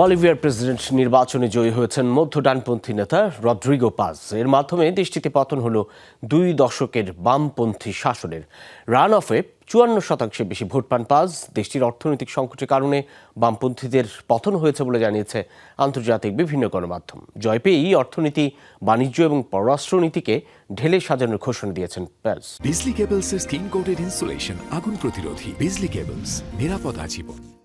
বলিভিয়ার president নির্বাচনে জয়ী হয়েছেন মধ্য ডানপন্থী নেতা রদ্রিগো পাজ। এর মাধ্যমে দেশটিতে পতন হল দুই দশকের বামপন্থী শাসনের। রান অফে চুয়ান্ন শতাংশের বেশি ভোট পান পাজ। দেশটির অর্থনৈতিক সংকটের কারণে বামপন্থীদের পতন হয়েছে বলে জানিয়েছে আন্তর্জাতিক বিভিন্ন গণমাধ্যম। জয় পেয়েই অর্থনীতি, বাণিজ্য এবং পররাষ্ট্রনীতিকে ঢেলে সাজানোর ঘোষণা দিয়েছেন প্যাজ বিজলি কেবলসের স্কিন কোটেড ইনসুলেশন আগুন প্রতিরোধী। বিজলি কেবলস, নিরাপদ আজীবন।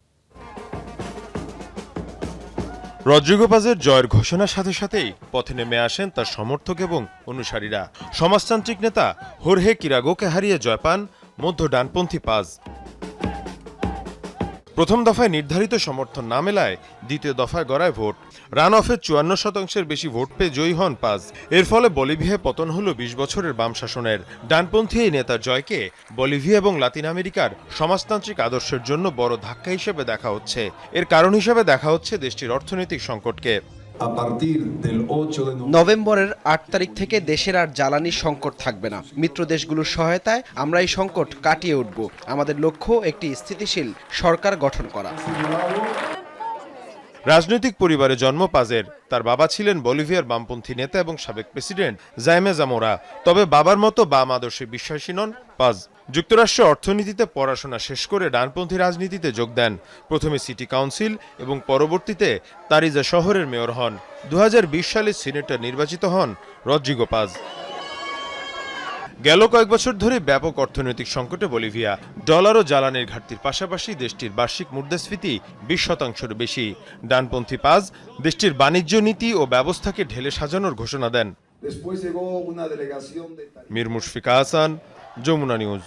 রদ্রিগো পাজের জয়ের ঘোষণার সাথে সাথেই পথে নেমে আসেন তার সমর্থক এবং অনুসারীরা। সমাজতান্ত্রিক নেতা হোরহে কিরাগোকে হারিয়ে জয় পান মধ্য ডানপন্থী পাজ। প্রথম দফায় নির্ধারিত সমর্থন না মেলায় দ্বিতীয় দফায় গড়ায় ভোট। রান অফের চুয়ান্ন শতাংশের বেশি ভোট পেয়ে জয়ী হন পাজ এর ফলে বলিভিয়ায় পতন হল বিশ বছরের বাম শাসনের। ডানপন্থী এই নেতার জয়কে বলিভিয়া এবং লাতিন আমেরিকার সমাজতান্ত্রিক আদর্শের জন্য বড় ধাক্কা হিসেবে দেখা হচ্ছে। এর কারণ হিসেবে দেখা হচ্ছে দেশটির অর্থনৈতিক সংকটকে। A partir del 8 de noviembre. নভেম্বরের আট তারিখ থেকে দেশের আর জ্বালানি সংকট থাকবে না। মিত্র দেশগুলোর সহায়তায় আমরা এই সংকট কাটিয়ে উঠব। আমাদের লক্ষ্য একটি স্থিতিশীল সরকার গঠন করা। রাজনৈতিক পরিবারে জন্ম পাজের। তার বাবা ছিলেন বলিভিয়ার বামপন্থী নেতা এবং সাবেক প্রেসিডেন্ট জাইমে জামোরা। তবে বাবার মতো বাম আদর্শে বিশ্বাসী নন পাজ। যুক্তরাষ্ট্র অর্থনীতিতে পড়াশোনা শেষ করে ডানপন্থী রাজনীতিতে যোগ দেন। প্রথমে সিটি কাউন্সিল এবং পরবর্তীতে তারিজা শহরের মেয়র হন। দু হাজার বিশ সালে সিনেটর নির্বাচিত হন রদ্রিগো পাজ। গেল কয়েক বছর ধরে ব্যাপক অর্থনৈতিক সংকটে বলিভিয়া। ডলার ও জ্বালানির ঘাটতির পাশাপাশি দেশটির বার্ষিক মুদ্রাস্ফীতি বিশ শতাংশের বেশি। ডানপন্থী পাজ দেশটির বাণিজ্য নীতি ও ব্যবস্থাকে ঢেলে সাজানোর ঘোষণা দেন। মীর মুশফিকা হাসান যমুনা নিউজ।